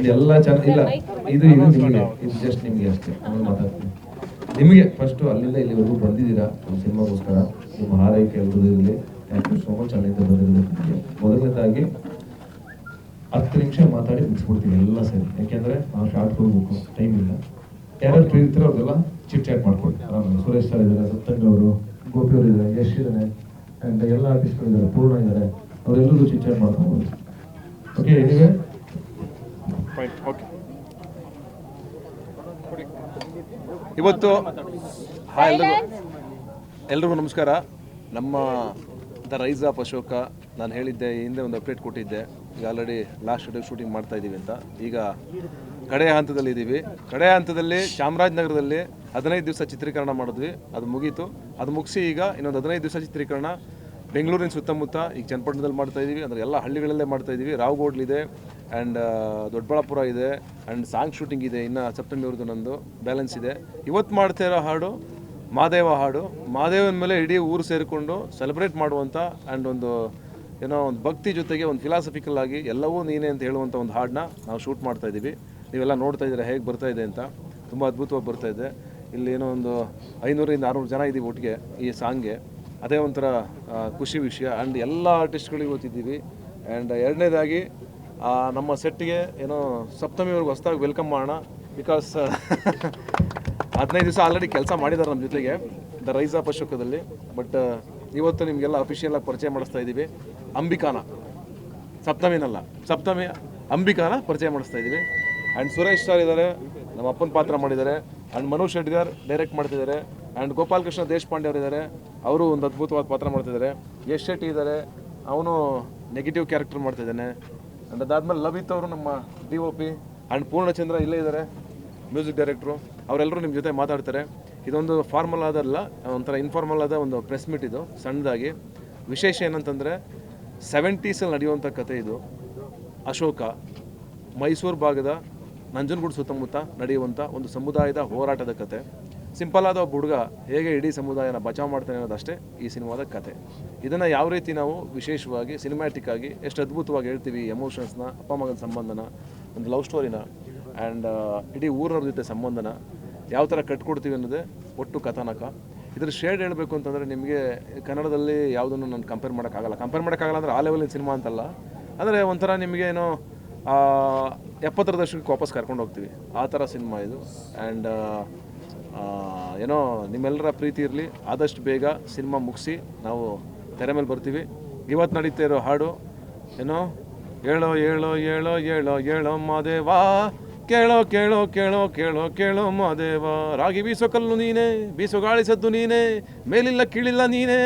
ಅಲ್ಲಿ ಎಲ್ಲ ಚೆನ್ನಾಗಿ ಇಲ್ಲ ಇದು ಇದು ನಿಮಗೆ ಇದು ಜಸ್ಟ್ ನಿಮಗೆ ಅಷ್ಟೇ. ನಾನು ಮಾತಾಡ್ತೀನಿ. ನಿಮಗೆ ಫಸ್ಟು ಅಲ್ಲಿಂದ ಇಲ್ಲಿವರೆಗೂ ಬಂದಿದ್ದೀರಾ? ನಮ್ಮ ಸಿನಿಮಾಗೋಸ್ಕರ. ನಿಮ್ಮ ಹಾರೈಕೆ ಎಲ್ಲರೂ ಇರಲಿ ಥ್ಯಾಂಕ್ ಯು ಸೋ ಮಚ್ ಅಲ್ಲಿಂದ ಬಂದಿರೋದಕ್ಕೆ. ಮೊದಲನೇದಾಗಿ ಹತ್ತು ನಿಮಿಷ ಮಾತಾಡಿ ಮುಗಿಸ್ಬಿಡ್ತೀನಿ ಎಲ್ಲ ಸೇರಿ. ಯಾಕೆಂದ್ರೆ ನಾವು ಶಾರ್ಟ್ ಹೋಗ್ಬೇಕು ಟೈಮ್ ಇಲ್ಲ. ಯಾರು ಫ್ರೀ ಇರ್ತಾರೋ ಅವ್ರಿಗೆಲ್ಲ ಚಿಟ್ ಚಾಟ್ ಮಾಡ್ಕೊಳ್ಳಿ. ಆರಾಮ ಸುರೇಶ್ ಸರ್ ಇದ್ದಾರೆ ಸತ್ತಂಗ್ ಅವರು ಗೋಪಿ ಅವರು ಇದ್ದಾರೆ ಯಶ್ ಇದ್ದಾನೆ ಆ್ಯಂಡ್ ಎಲ್ಲ ಆರ್ಟಿಸ್ಟ್ಗಳು ಇದ್ದಾರೆ ಪೂರ್ಣ ಇದ್ದಾರೆ. ಅವರೆಲ್ಲರೂ ಚಿಟ್ ಚಾಟ್ ಮಾಡ್ಕೊಬೋದು ಓಕೆ ಎನಿವೆ ಫೈನ್ ಓಕೆ ಇವತ್ತು ಹಾಯ್ ಎಲ್ಲರಿಗೂ ಎಲ್ರಿಗೂ ನಮಸ್ಕಾರ. ನಮ್ಮ ದ ರೈಸ್ ಆಫ್ ಅಶೋಕ ನಾನು ಹೇಳಿದ್ದೆ ಈ ಹಿಂದೆ ಒಂದು ಅಪ್ಡೇಟ್ ಕೊಟ್ಟಿದ್ದೆ. ಈಗ ಆಲ್ರೆಡಿ ಲಾಸ್ಟ್ ಡೇ ಶೂಟಿಂಗ್ ಮಾಡ್ತಾ ಇದ್ದೀವಿ ಅಂತ. ಈಗ ಕಡೆಯ ಹಂತದಲ್ಲಿ ಇದ್ದೀವಿ ಕಡೆಯ ಹಂತದಲ್ಲಿ ಚಾಮರಾಜನಗರದಲ್ಲಿ ಹದಿನೈದು ದಿವಸ ಚಿತ್ರೀಕರಣ ಮಾಡಿದ್ವಿ. ಅದು ಮುಗೀತು. ಅದು ಮುಗಿಸಿ ಈಗ ಇನ್ನೊಂದು ಹದಿನೈದು ದಿವಸ ಚಿತ್ರೀಕರಣ ಬೆಂಗಳೂರಿನ ಸುತ್ತಮುತ್ತ ಈಗ ಚನ್ನಪಟ್ಟಣದಲ್ಲಿ ಮಾಡ್ತಾ ಇದ್ದೀವಿ ಅಂದರೆ ಎಲ್ಲ ಹಳ್ಳಿಗಳಲ್ಲೇ ಮಾಡ್ತಾ ಇದೀವಿ. ರಾವ್ಗೋಡ್ಲಿದೆ ಆ್ಯಂಡ್ ದೊಡ್ಡಬಳ್ಳಾಪುರ ಇದೆ ಆ್ಯಂಡ್ ಸಾಂಗ್ ಶೂಟಿಂಗ್ ಇದೆ ಇನ್ನು ಸೆಪ್ಟೆಂಬರ್ದು ನಂದು. ಬ್ಯಾಲೆನ್ಸ್ ಇದೆ. ಇವತ್ತು ಮಾಡ್ತಾ ಇರೋ ಹಾಡು ಮಾದೇವ ಹಾಡು. ಮಾದೇವನ ಮೇಲೆ ಇಡೀ ಊರು ಸೇರಿಕೊಂಡು ಸೆಲೆಬ್ರೇಟ್ ಮಾಡುವಂಥ ಆ್ಯಂಡ್ ಒಂದು, ಏನೋ ಒಂದು ಭಕ್ತಿ ಜೊತೆಗೆ ಒಂದು ಫಿಲಾಸಫಿಕಲ್ ಆಗಿ ಎಲ್ಲವೂ ನೀನೇ ಅಂತ ಹೇಳುವಂಥ ಒಂದು ಹಾಡನ್ನ ನಾವು ಶೂಟ್ ಮಾಡ್ತಾ ಇದ್ದೀವಿ ನೀವೆಲ್ಲ ನೋಡ್ತಾ ಇದ್ದೀರಾ ಹೇಗೆ ಬರ್ತಾ ಇದೆ ಅಂತ. ತುಂಬ ಅದ್ಭುತವಾಗಿ ಬರ್ತಾ ಇದೆ. ಇಲ್ಲಿ ಏನೋ ಒಂದು ಐನೂರಿಂದ ಆರುನೂರು ಜನ ಇದ್ದೀವಿ ಒಟ್ಟಿಗೆ ಈ ಸಾಂಗ್ಗೆ. ಅದೇ ಒಂಥರ ಖುಷಿ ವಿಷಯ. ಆ್ಯಂಡ್ ಎಲ್ಲ ಆರ್ಟಿಸ್ಟ್ಗಳಿಗೆ ಓದ್ತಿದ್ದೀವಿ ಆ್ಯಂಡ್ ಎರಡನೇದಾಗಿ ನಮ್ಮ ಸೆಟ್ಗೆ ಏನೋ ಸಪ್ತಮಿವರೆಗೂ ಹೊಸ್ದಾಗಿ ವೆಲ್ಕಮ್ ಮಾಡೋಣ. ಬಿಕಾಸ್ ಹದಿನೈದು ದಿವಸ ಆಲ್ರೆಡಿ ಕೆಲಸ ಮಾಡಿದ್ದಾರೆ ನಮ್ಮ ಜೊತೆಗೆ ದ ರೈಸ್ ಆಫ್ ಅಶೋಕದಲ್ಲಿ ಬಟ್ ಇವತ್ತು ನಿಮಗೆಲ್ಲ ಅಫಿಷಿಯಲಾಗಿ ಪರಿಚಯ ಮಾಡಿಸ್ತಾ ಇದ್ದೀವಿ. ಅಂಬಿಕಾನ. ಸಪ್ತಮಿನಲ್ಲ. ಸಪ್ತಮಿ ಅಂಬಿಕಾನ ಪರಿಚಯ ಮಾಡಿಸ್ತಾ ಇದ್ದೀವಿ. ಆ್ಯಂಡ್ ಸುರೇಶ್ ಸರ್ ಇದ್ದಾರೆ ನಮ್ಮ ಅಪ್ಪನ ಪಾತ್ರ ಮಾಡಿದ್ದಾರೆ. ಆ್ಯಂಡ್ ಮನೋಜ್ ಶೆಟ್ಗಾರ್ ಡೈರೆಕ್ಟ್ ಮಾಡ್ತಿದ್ದಾರೆ. ಆ್ಯಂಡ್ ಗೋಪಾಲಕೃಷ್ಣ ದೇಶಪಾಂಡೆ ಅವರು ಇದ್ದಾರೆ ಅವರು ಒಂದು ಅದ್ಭುತವಾದ ಪಾತ್ರ ಮಾಡ್ತಿದ್ದಾರೆ. ಯಶ್ ಶೆಟ್ಟಿ ಇದ್ದಾರೆ. ಅವನು ನೆಗೆಟಿವ್ ಕ್ಯಾರೆಕ್ಟರ್ ಮಾಡ್ತಿದ್ದಾನೆ. ಆ್ಯಂಡ್ ಅದಾದ್ಮೇಲೆ ಲವಿತ್ ಅವರು ನಮ್ಮ D O P and Poornachandra ಇಲ್ಲೇ ಇದ್ದಾರೆ ಮ್ಯೂಸಿಕ್ ಡೈರೆಕ್ಟ್ರು ಅವರೆಲ್ಲರೂ ನಿಮ್ಮ ಜೊತೆ ಮಾತಾಡ್ತಾರೆ. ಇದೊಂದು ಫಾರ್ಮಲ್ ಆದಲ್ಲ, ಒಂಥರ ಇನ್ಫಾರ್ಮಲ್ ಆದ ಒಂದು ಪ್ರೆಸ್ ಮೀಟ್ ಇದು, ಸಣ್ಣದಾಗಿ. ವಿಶೇಷ ಏನಂತಂದರೆ ಸೆವೆಂಟೀಸಲ್ಲಿ ನಡೆಯುವಂಥ ಕತೆ ಇದು. ಅಶೋಕ, ಮೈಸೂರು ಭಾಗದ ನಂಜನಗೂಡು ಸುತ್ತಮುತ್ತ ನಡೆಯುವಂಥ ಒಂದು ಸಮುದಾಯದ ಹೋರಾಟದ ಕತೆ ಸಿಂಪಲ್ ಆದ ಒಬ್ಬ ಹುಡುಗ ಹೇಗೆ ಇಡೀ ಸಮುದಾಯನ ಬಚಾವ್ ಮಾಡ್ತಾನೆ ಅನ್ನೋದಷ್ಟೇ ಈ ಸಿನಿಮಾದ ಕತೆ. ಇದನ್ನು ಯಾವ ರೀತಿ ನಾವು ವಿಶೇಷವಾಗಿ ಸಿನಿಮ್ಯಾಟಿಕ್ ಆಗಿ ಎಷ್ಟು ಅದ್ಭುತವಾಗಿ ಹೇಳ್ತೀವಿ ಎಮೋಷನ್ಸ್ನ ಅಪ್ಪ ಮಗನ ಸಂಬಂಧನ, ಒಂದು ಲವ್ ಸ್ಟೋರಿನ ಆ್ಯಂಡ್ ಇಡೀ ಊರಿನವ್ರ ಜೊತೆ ಸಂಬಂಧನ ಯಾವ ಥರ ಕಟ್ಕೊಡ್ತೀವಿ ಅನ್ನೋದೇ ಒಟ್ಟು ಕಥಾನಕ. ಇದ್ರ ಶೇಡ್ ಹೇಳಬೇಕು ಅಂತಂದರೆ ನಿಮಗೆ ಕನ್ನಡದಲ್ಲಿ ಯಾವುದನ್ನು ನಾನು ಕಂಪೇರ್ ಮಾಡೋಕ್ಕಾಗಲ್ಲ. ಕಂಪೇರ್ ಮಾಡೋಕ್ಕಾಗಲ್ಲ ಅಂದರೆ ಆ ಲೆವೆಲಿನ ಸಿನಿಮಾ ಅಂತಲ್ಲ. ಅಂದರೆ ಒಂಥರ ನಿಮಗೆ ಏನೋ ಎಪ್ಪತ್ತರ ದಶಕಕ್ಕೆ ವಾಪಸ್ ಕರ್ಕೊಂಡು ಹೋಗ್ತೀವಿ. ಆ ಥರ ಸಿನಿಮಾ ಇದು. ಆ್ಯಂಡ್ ಏನೋ ನಿಮ್ಮೆಲ್ಲರ ಪ್ರೀತಿ ಇರಲಿ. ಆದಷ್ಟು ಬೇಗ ಸಿನಿಮಾ ಮುಗಿಸಿ ನಾವು ತೆರೆ ಮೇಲೆ ಬರ್ತೀವಿ. ಇವತ್ತು ನಡೀತಾ ಇರೋ ಹಾಡು, ಏನೋ ಏಳೋ ಏಳೋ ಏಳೋ ಏಳೋ ಏಳೋ ಮಾದೇವಾ. ಕೇಳೋ ಕೇಳೋ ಕೇಳೋ ಕೇಳೋ ಕೇಳೋ ಮಾದೇವ. ರಾಗಿ ಬೀಸೋ ಕಲ್ಲು ನೀನೇ, ಬೀಸೋ ಗಾಳಿಸದ್ದು ನೀನೇ, ಮೇಲಿಲ್ಲ ಕೀಳಿಲ್ಲ ನೀನೇ,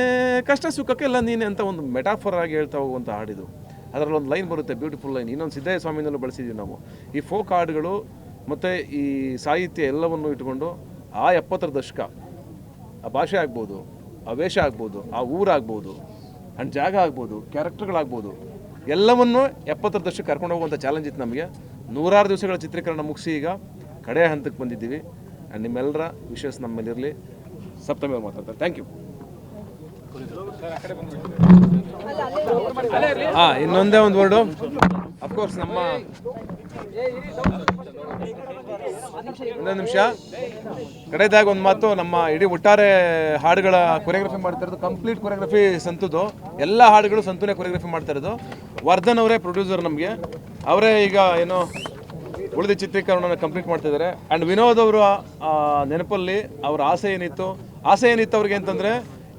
ಕಷ್ಟ ಸುಖಕ್ಕೆಲ್ಲ ನೀನೇ ಅಂತ ಒಂದು ಮೆಟಾಫರ್ ಆಗಿ ಹೇಳ್ತಾ ಹೋಗುವಂಥ ಹಾಡಿದು. ಅದರಲ್ಲಿ ಒಂದು ಲೈನ್ ಬರುತ್ತೆ, ಬ್ಯೂಟಿಫುಲ್ ಲೈನ್. ಇನ್ನೊಂದು ಸಿದ್ದಯ್ಯ ಸ್ವಾಮಿನಲ್ಲೂ ಬಳಸಿದ್ದೀವಿ ನಾವು. ಈ ಫೋಕ್ ಹಾಡುಗಳು ಮತ್ತು ಈ ಸಾಹಿತ್ಯ ಎಲ್ಲವನ್ನು ಇಟ್ಕೊಂಡು ಆ ಎಪ್ಪತ್ತರ ದಶಕ ಆ ಭಾಷೆ ಆಗ್ಬೋದು ಆ ವೇಷ ಆಗ್ಬೋದು ಆ ಊರಾಗ್ಬೋದು ಅಂಡ್ ಜಾಗ ಆಗ್ಬೋದು ಕ್ಯಾರೆಕ್ಟರ್ಗಳಾಗ್ಬೋದು ಎಲ್ಲವನ್ನು ಎಪ್ಪತ್ತರ ದಶಕ ಕರ್ಕೊಂಡು ಹೋಗುವಂಥ ಚಾಲೆಂಜ್ ಇತ್ತು ನಮಗೆ. ನೂರಾರು ದಿವಸಗಳ ಚಿತ್ರೀಕರಣ ಮುಗಿಸಿ ಈಗ ಕಡೆಯ ಹಂತಕ್ಕೆ ಬಂದಿದ್ದೀವಿ. ಆ್ಯಂಡ್ ನಿಮ್ಮೆಲ್ಲರ ವಿಶೇಷ ನಮ್ಮಲ್ಲಿರಲಿ. ಮೇಲೆ ಇರಲಿ ಸಪ್ತಮಿ ಅವ್ರು ಮಾತಾಡ್ತಾರೆ. ಥ್ಯಾಂಕ್ ಯು ಹಾಂ ಇನ್ನೊಂದೇ ಒಂದು ವರ್ಡು ಅಫ್ಕೋರ್ಸ್ ನಮ್ಮ ಒಂದೊಂದು ನಿಮಿಷ. ಕಡೆದಾಗ ಒಂದು ಮಾತು ನಮ್ಮ ಇಡೀ ಒಟ್ಟಾರೆ ಹಾಡುಗಳ ಕೊರಿಯೋಗ್ರಫಿ ಮಾಡ್ತಾ ಇರೋದು ಕಂಪ್ಲೀಟ್ ಕೊರಿಯೋಗ್ರಫಿ ಸಂತುದು. ಎಲ್ಲ ಹಾಡುಗಳು ಸಂತುನೇ ಕೊರಿಯೋಗ್ರಫಿ ಮಾಡ್ತಾ ಇರೋದು. ವರ್ಧನ್ ಅವರೇ ಪ್ರೊಡ್ಯೂಸರ್ ನಮಗೆ. ಅವರೇ ಈಗ ಏನು ಉಳಿದ ಚಿತ್ರೀಕರಣವನ್ನು ಕಂಪ್ಲೀಟ್ ಮಾಡ್ತಿದ್ದಾರೆ ಆ್ಯಂಡ್ ವಿನೋದ್ ಅವರು ನೆನಪಲ್ಲಿ ಅವರ ಆಸೆ ಏನಿತ್ತು? ಆಸೆ ಏನಿತ್ತು ಅವ್ರಿಗೆ ಅಂತಂದರೆ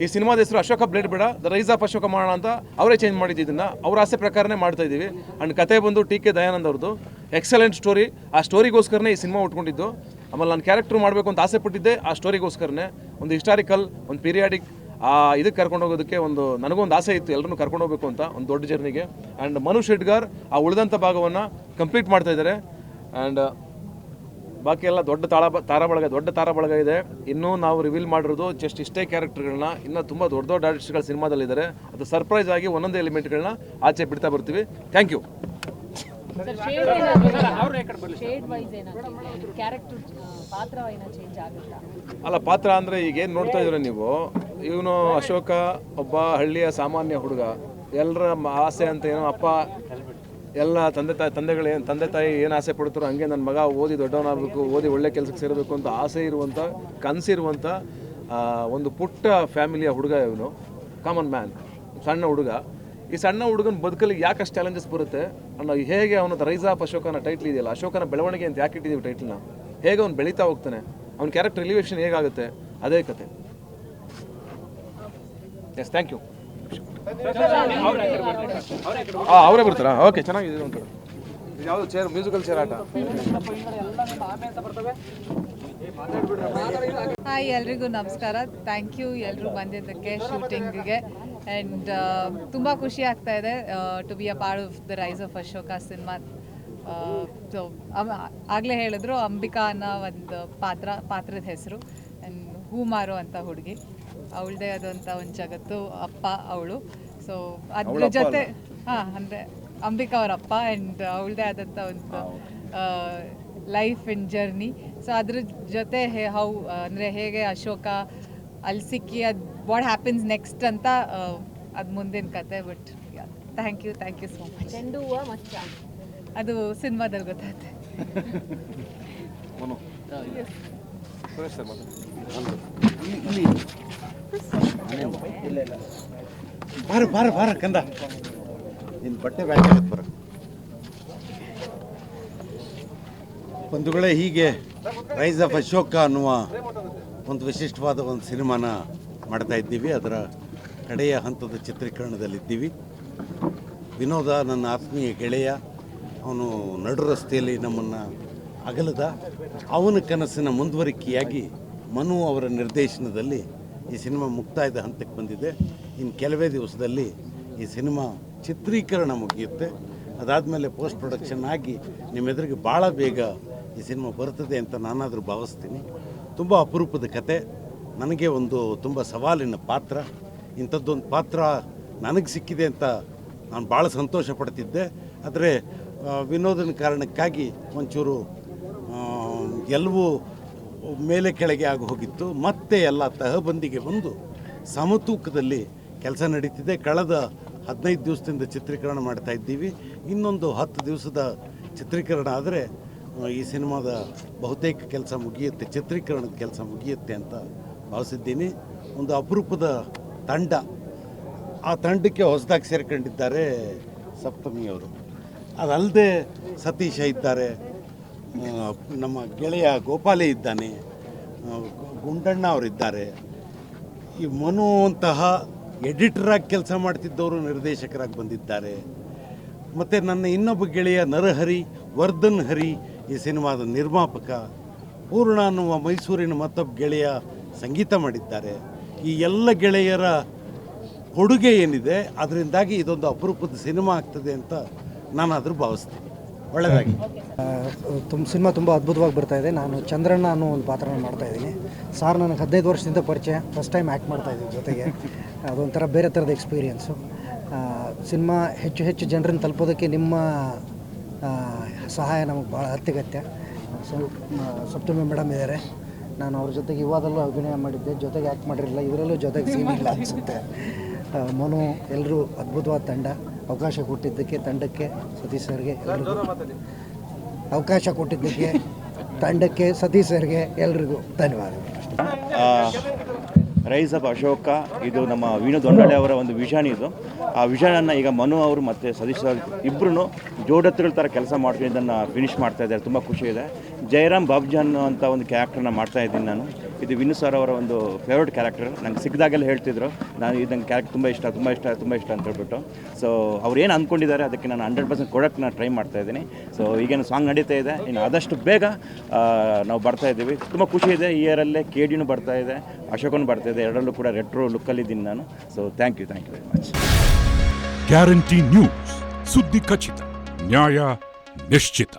ಈ ಸಿನಿಮಾದ ಹೆಸರು ಅಶೋಕ ಬ್ಲೇಡ್ ಬೇಡ, ದ ರೈಸ್ ಆಫ್ ಅಶೋಕ ಮಾಡೋಣ ಅಂತ ಅವರೇ ಚೇಂಜ್ ಮಾಡಿದ್ದು ಇದನ್ನ. ಅವ್ರ ಆಸೆ ಪ್ರಕಾರನೇ ಮಾಡ್ತಾ ಇದ್ದೀವಿ. ಆ್ಯಂಡ್ ಕತೆ ಬಂದು ಟಿ ಕೆ ದಯಾನಂದ್ ಅವ್ರದ್ದು. ಎಕ್ಸಲೆಂಟ್ ಸ್ಟೋರಿ ಆ ಸ್ಟೋರಿಗೋಸ್ಕರನೇ ಈ ಸಿನಿಮಾ ಉಟ್ಕೊಂಡಿದ್ದು. ಆಮೇಲೆ ನಾನು ಕ್ಯಾರೆಕ್ಟರ್ ಮಾಡಬೇಕು ಅಂತ ಆಸೆ ಪಟ್ಟಿದ್ದೆ, ಆ ಸ್ಟೋರಿಗೋಸ್ಕರನೇ ಒಂದು ಹಿಸ್ಟಾರಿಕಲ್ ಒಂದು ಪೀರಿಯಾಡಿಕ್ ಆ ಇದಕ್ಕೆ ಕರ್ಕೊಂಡು ಹೋಗೋದಕ್ಕೆ ಒಂದು ನನಗೊಂದು ಆಸೆ ಇತ್ತು ಎಲ್ಲರನ್ನೂ ಕರ್ಕೊಂಡು ಹೋಗಬೇಕು ಅಂತ ಒಂದು ದೊಡ್ಡ ಜರ್ನಿಗೆ ಆ್ಯಂಡ್ ಮನು ಶೆಟ್ಗಾರ್ ಆ ಉಳಿದಂಥ ಭಾಗವನ್ನು ಕಂಪ್ಲೀಟ್ ಮಾಡ್ತಾ ಇದ್ದಾರೆ. ಆ್ಯಂಡ್ ಬಾಕಿ ಎಲ್ಲ ದೊಡ್ಡ ತಾಳ ತಾರ ಬಳಗ ದೊಡ್ಡ ತಾರ ಬಳಗ ಇದೆ. ಇನ್ನೂ ನಾವು ರಿವೀಲ್ ಮಾಡಿರೋದು ಜಸ್ಟ್ ಇಷ್ಟೇ ಕ್ಯಾರೆಕ್ಟರ್ಗಳನ್ನ ಇನ್ನೂ ತುಂಬ ದೊಡ್ಡ ದೊಡ್ಡ ಆರ್ಟಿಸ್ಟ್ಗಳು ಸಿನಿಮಾದಲ್ಲಿದ್ದಾರೆ. ಅದು ಸರ್ಪ್ರೈಸ್ ಆಗಿ ಒಂದೊಂದೇ ಎಲಿಮೆಂಟ್ಗಳನ್ನ ಆಚೆ ಬಿಡ್ತಾ ಬರ್ತೀವಿ. ಥ್ಯಾಂಕ್ ಯು ಶೇಡ್ ವೈಸ್ ಏನಾಗ್ತದೆ ಕ್ಯಾರೆಕ್ಟರ್ ಪಾತ್ರ ಏನೋ ಚೇಂಜ್ ಆಗುತ್ತಾ? ಅಲ್ಲ ಪಾತ್ರ ಅಂದರೆ ಈಗ ಏನು ನೋಡ್ತಾ ಇದ್ರೆ ನೀವು? ಇವನು ಅಶೋಕ ಒಬ್ಬ ಹಳ್ಳಿಯ ಸಾಮಾನ್ಯ ಹುಡುಗ. ಎಲ್ಲರ ಮ- ಆಸೆ ಅಂತ ಏನೋ ಅಪ್ಪ ಎಲ್ಲ ತಂದೆ ತಾಯಿ ತಂದೆಗಳು ಏನು ತಂದೆ ತಾಯಿ ಏನು ಆಸೆ ಪಡ್ತಾರೋ ಹಂಗೆ ನನ್ನ ಮಗ ಓದಿ ದೊಡ್ಡವನಾಗಬೇಕು, ಓದಿ ಒಳ್ಳೆ ಕೆಲಸಕ್ಕೆ ಸೇರಬೇಕು ಅಂತ ಆಸೆ ಇರುವಂಥ ಕನಸಿರುವಂಥ ಒಂದು ಪುಟ್ಟ ಫ್ಯಾಮಿಲಿಯ ಹುಡುಗ ಇವನು. ಕಾಮನ್ ಮ್ಯಾನ್ ಸಣ್ಣ ಹುಡುಗ. ಈ ಸಣ್ಣ ಹುಡುಗನ ಬದುಕಲ್ಲಿ ಯಾಕಷ್ಟು ಚಾಲೆಂಜಸ್ ಬರುತ್ತೆ? ಅನ್ನೋ ಹೇಗೆ ಅವನ ರೈಸ್ ಆಫ್ ಅಶೋಕನ ಟೈಟ್ಲ್ ಇದೆಯಲ್ಲ, ಅಶೋಕನ ಬೆಳವಣಿಗೆ ಅಂತ ಯಾಕೆ ಇಟ್ಟಿದ್ದೀವಿ ಟೈಟ್ಲನ್ನ ಹೇಗೆ ಅವ್ನು ಬೆಳೀತಾ ಹೋಗ್ತಾನೆ? ಅವ್ನ ಕ್ಯಾರೆಕ್ಟರ್ ಎಲಿವೇಶನ್ ಹೇಗಾಗುತ್ತೆ? ಅದೇ ಕತೆ. ಎಸ್ ಥ್ಯಾಂಕ್ ಯು ಅವರೇ ಬರ್ತಾರಾ? ಓಕೆ ಚೆನ್ನಾಗಿದೆ ಒಂದು ಯಾವುದು ಚೇರ್ ಮ್ಯೂಸಿಕಲ್ ಚೇರ್ ಆಟ? ಹಾಯ್ ಎಲ್ರಿಗೂ ನಮಸ್ಕಾರ. ಥ್ಯಾಂಕ್ ಯು ಎಲ್ಲರೂ ಬಂದಿದ್ದಕ್ಕೆ ಶೂಟಿಂಗಿಗೆ. ಆ್ಯಂಡ್ ತುಂಬ ಖುಷಿ ಆಗ್ತಾ ಇದೆ to be a part of the rise of Ashoka cinema so ಆಗಲೇ ಹೇಳಿದ್ರು, ಅಂಬಿಕಾ ಅನ್ನೋ ಒಂದು ಪಾತ್ರ, ಪಾತ್ರದ ಹೆಸರು. ಆ್ಯಂಡ್ ಹೂ ಮಾರೋ ಅಂತ ಹುಡುಗಿ. ಅವಳದೇ ಆದಂಥ ಒಂದು ಜಗತ್ತು ಅಪ್ಪ ಅವಳು. ಸೊ ಅದ್ರ ಜೊತೆ ಹಾಂ ಅಂದ್ರೆ ಅಂಬಿಕಾ ಅವ್ರ ಅಪ್ಪ ಅಂಡ್ ಅವಳದೇ ಆದಂಥ ಒಂದು ಲೈಫ್ ಇನ್ ಜರ್ನಿ ಸೊ ಅದ್ರ ಜೊತೆ ಹೇ ಹೌ ಅಂದ್ರೆ ಹೇಗೆ ಅಶೋಕ ಅಲ್ಲಿ ಸಿಕ್ಕಿ ಅದ್ ವಾಟ್ ಹ್ಯಾಪನ್ಸ್ ನೆಕ್ಸ್ಟ್ ಅಂತ ಅದು ಮುಂದಿನ ಕತೆ but thank you thank you so much ಚೆಂಡು ಹೂವ ಮಚ್ಚ. ಅದು ಸಿನಿಮಾದಲ್ಲಿ ಗೊತ್ತಾಗುತ್ತೆ ಸುರೇಶ್ ಸರ್ ಮಾತಾಡಿ ಬಾರ ಬಾರ ಬಾರ, ಕಂದ. ನಿನ್ನ ಬಟ್ಟೆ ಬ್ಯಾಗ್ ಆಗತ್ತೆ ಬರ. ಬಂಧುಗಳೇ, ಹೀಗೆ ರೈಸ್ ಆಫ್ ಅಶೋಕ ಅನ್ನುವ ಒಂದು ವಿಶಿಷ್ಟವಾದ ಒಂದು ಸಿನಿಮಾನ ಮಾಡ್ತಾ ಇದ್ದೀವಿ. ಅದರ ಕಡೆಯ ಹಂತದ ಚಿತ್ರೀಕರಣದಲ್ಲಿದ್ದೀವಿ. ವಿನೋದ, ನನ್ನ ಆತ್ಮೀಯ ಗೆಳೆಯ, ಅವನು ನಡು ರಸ್ತೆಯಲ್ಲಿ ನಮ್ಮನ್ನು ಅಗಲದ, ಅವನ ಕನಸಿನ ಮುಂದುವರಿಕೆಯಾಗಿ ಮನು ಅವರ ನಿರ್ದೇಶನದಲ್ಲಿ ಈ ಸಿನಿಮಾ ಮುಕ್ತಾಯದ ಹಂತಕ್ಕೆ ಬಂದಿದೆ. ಇನ್ನು ಕೆಲವೇ ದಿವಸದಲ್ಲಿ ಈ ಸಿನಿಮಾ ಚಿತ್ರೀಕರಣ ಮುಗಿಯುತ್ತೆ. ಅದಾದಮೇಲೆ ಪೋಸ್ಟ್ ಪ್ರೊಡಕ್ಷನ್ ಆಗಿ ನಿಮ್ಮೆದುರಿಗೆ ಭಾಳ ಬೇಗ ಈ ಸಿನಿಮಾ ಬರ್ತದೆ ಅಂತ ನಾನಾದರೂ ಭಾವಿಸ್ತೀನಿ. ತುಂಬ ಅಪರೂಪದ ಕತೆ. ನನಗೆ ಒಂದು ತುಂಬ ಸವಾಲಿನ ಪಾತ್ರ. ಇಂಥದ್ದೊಂದು ಪಾತ್ರ ನನಗೆ ಸಿಕ್ಕಿದೆ ಅಂತ ನಾನು ಭಾಳ ಸಂತೋಷ ಪಡ್ತಿದ್ದೆ. ಆದರೆ ವಿನೋದನ ಕಾರಣಕ್ಕಾಗಿ ಒಂಚೂರು ಎಲ್ಲವೂ ಮೇಲೆ ಕೆಳಗೆ ಆಗಿ ಹೋಗಿತ್ತು. ಮತ್ತೆ ಎಲ್ಲ ತಹಬಂದಿಗೆ ಬಂದು ಸಮತೂಕದಲ್ಲಿ ಕೆಲಸ ನಡೀತಿದೆ. ಕಳೆದ ಹದಿನೈದು ದಿವಸದಿಂದ ಚಿತ್ರೀಕರಣ ಮಾಡ್ತಾ ಇದ್ದೀವಿ. ಇನ್ನೊಂದು ಹತ್ತು ದಿವಸದ ಚಿತ್ರೀಕರಣ ಆದರೆ ಈ ಸಿನಿಮಾದ ಬಹುತೇಕ ಕೆಲಸ ಮುಗಿಯುತ್ತೆ, ಚಿತ್ರೀಕರಣದ ಕೆಲಸ ಮುಗಿಯುತ್ತೆ ಅಂತ ಭಾವಿಸಿದ್ದೀನಿ. ಒಂದು ಅಪರೂಪದ ತಂಡ. ಆ ತಂಡಕ್ಕೆ ಹೊಸದಾಗಿ ಸೇರ್ಕೊಂಡಿದ್ದಾರೆ ಸಪ್ತಮಿಯವರು. ಅದಲ್ಲದೆ ಸತೀಶ ಇದ್ದಾರೆ. ನಮ್ಮ ಗೆಳೆಯ ಗೋಪಾಲೆ ಇದ್ದಾನೆ. ಗುಂಡಣ್ಣ ಅವರಿದ್ದಾರೆ. ಈ ಮನು ಅಂತಹ ಎಡಿಟರಾಗಿ ಕೆಲಸ ಮಾಡ್ತಿದ್ದವರು ನಿರ್ದೇಶಕರಾಗಿ ಬಂದಿದ್ದಾರೆ. ಮತ್ತು ನನ್ನ ಇನ್ನೊಬ್ಬ ಗೆಳೆಯ ನರಹರಿ, ವರ್ಧನ್ ಹರಿ ಈ ಸಿನಿಮಾದ ನಿರ್ಮಾಪಕ. ಪೂರ್ಣ ಅನ್ನುವ ಮೈಸೂರಿನ ಮತ್ತೊಬ್ಬ ಗೆಳೆಯ ಸಂಗೀತ ಮಾಡಿದ್ದಾರೆ. ಈ ಎಲ್ಲ ಗೆಳೆಯರ ಕೊಡುಗೆ ಏನಿದೆ, ಅದರಿಂದಾಗಿ ಇದೊಂದು ಅಪರೂಪದ ಸಿನಿಮಾ ಆಗ್ತದೆ ಅಂತ ನಾನಾದರೂ ಭಾವಿಸ್ತೀನಿ. ಒಳ್ಳೆಯದಾಗಿ ತುಂಬ ಸಿನಿಮಾ ತುಂಬ ಅದ್ಭುತವಾಗಿ ಬರ್ತಾ ಇದೆ. ನಾನು ಚಂದ್ರಣ್ಣ ಅನ್ನೋ ಒಂದು ಪಾತ್ರನ ಮಾಡ್ತಾ ಇದ್ದೀನಿ. ಸಾರ್ ನನಗೆ ಹದಿನೈದು ವರ್ಷದಿಂದ ಪರಿಚಯ. ಫಸ್ಟ್ ಟೈಮ್ ಆ್ಯಕ್ಟ್ ಮಾಡ್ತಾ ಇದ್ದೀನಿ ಜೊತೆಗೆ. ಅದೊಂಥರ ಬೇರೆ ಥರದ ಎಕ್ಸ್ಪೀರಿಯೆನ್ಸು ಸಿನಿಮಾ ಹೆಚ್ಚು ಹೆಚ್ಚು ಜನರನ್ನು ತಲುಪೋದಕ್ಕೆ ನಿಮ್ಮ ಸಹಾಯ ನಮಗೆ ಭಾಳ ಅತ್ಯಗತ್ಯ. ಸಪ್ತಮಿ ಮೇಡಮ್ ಇದ್ದಾರೆ ನಾನು ಅವ್ರ ಜೊತೆಗೆ ಇವಾದಲ್ಲೂ ಅಭಿನಯ ಮಾಡಿದ್ದೆ. ಜೊತೆಗೆ ಆ್ಯಕ್ಟ್ ಮಾಡಿರಲಿಲ್ಲ. ಇವರಲ್ಲೂ ಜೊತೆಗೆ ಸೀನ್ ಇಲ್ಲ ಅನಿಸುತ್ತೆ. ಮನು ಎಲ್ಲರೂ ಅದ್ಭುತವಾದ ತಂಡ. ಅವಕಾಶ ಕೊಟ್ಟಿದ್ದಕ್ಕೆ, ತಂಡಕ್ಕೆ ಸತೀಶ್ ಸರ್ಗೆ ಎಲ್ಲರಿಗೂ ಅವಕಾಶ ಕೊಟ್ಟಿದ್ದಕ್ಕೆ, ತಂಡಕ್ಕೆ ಸತೀಶ್ ಸರ್ಗೆ ಎಲ್ರಿಗೂ ಧನ್ಯವಾದಗಳು. ರೈಸ್ ಆಫ್ ಅಶೋಕ, ಇದು ನಮ್ಮ ವೀಣು ದೊಂಡಳೆ ಅವರ ಒಂದು ವಿಷನ್ ಇದು. ಆ ವಿಷನನ್ನು ಈಗ ಮನು ಅವರು ಮತ್ತು ಸತೀಶ್ ಸರ್ ಇಬ್ಬರು ಜೋಡತ್ತುಗಳ ಥರ ಕೆಲಸ ಮಾಡ್ತೀನಿ ಇದನ್ನು ಫಿನಿಶ್ ಮಾಡ್ತಾ ಇದ್ದಾರೆ. ತುಂಬ ಖುಷಿ ಇದೆ. ಜಯರಾಮ್ ಬಾಬ್ಜಾನ್ ಅಂತ ಒಂದು ಕ್ಯಾರೆಕ್ಟರ್ನ ಮಾಡ್ತಾ ಇದ್ದೀನಿ ನಾನು. ಇದು ವಿನು ಸರ್ ಅವರ ಒಂದು ಫೇವ್ರೆಟ್ ಕ್ಯಾರೆಕ್ಟರ್ ನಂಗೆ ಸಿಕ್ಕಿದಾಗೆಲ್ಲ ಹೇಳ್ತಿದ್ರು. ನಾನು ಇದು ನಂಗೆ ಕ್ಯಾರೆಕ್ಟರ್ ತುಂಬ ಇಷ್ಟ ತುಂಬ ಇಷ್ಟ ತುಂಬ ಇಷ್ಟ ಅಂತ ಹೇಳ್ಬಿಟ್ಟು. ಸೊ ಅವ್ರು ಏನು ಅಂದ್ಕೊಂಡಿದ್ದಾರೆ ಅದಕ್ಕೆ ನಾನು ಹಂಡ್ರೆಡ್ ಪರ್ಸೆಂಟ್ ಕೊಡೋಕ್ಕೆ ನಾನು ಟ್ರೈ ಮಾಡ್ತಾ ಇದ್ದೀನಿ. ಸೊ ಈಗೇನು ಸಾಂಗ್ ನಡೀತಾ ಇದೆ. ಇನ್ನು ಆದಷ್ಟು ಬೇಗ ನಾವು ಬರ್ತಾ ಇದ್ದೀವಿ. ತುಂಬ ಖುಷಿ ಇದೆ ಈ ಇಯರಲ್ಲೇ ಕೆ ಡಿನೂ ಬರ್ತಾ ಇದೆ, ಅಶೋಕನು ಬರ್ತಾ ಇದೆ. ಎರಡರಲ್ಲೂ ಕೂಡ ರೆಟ್ರೋ ಲುಕ್ಕಲ್ಲಿದ್ದೀನಿ ನಾನು. So thank you thank you very much guarantee news ಸುದ್ದಿ ಖಚಿತ, ನ್ಯಾಯ ನಿಶ್ಚಿತ.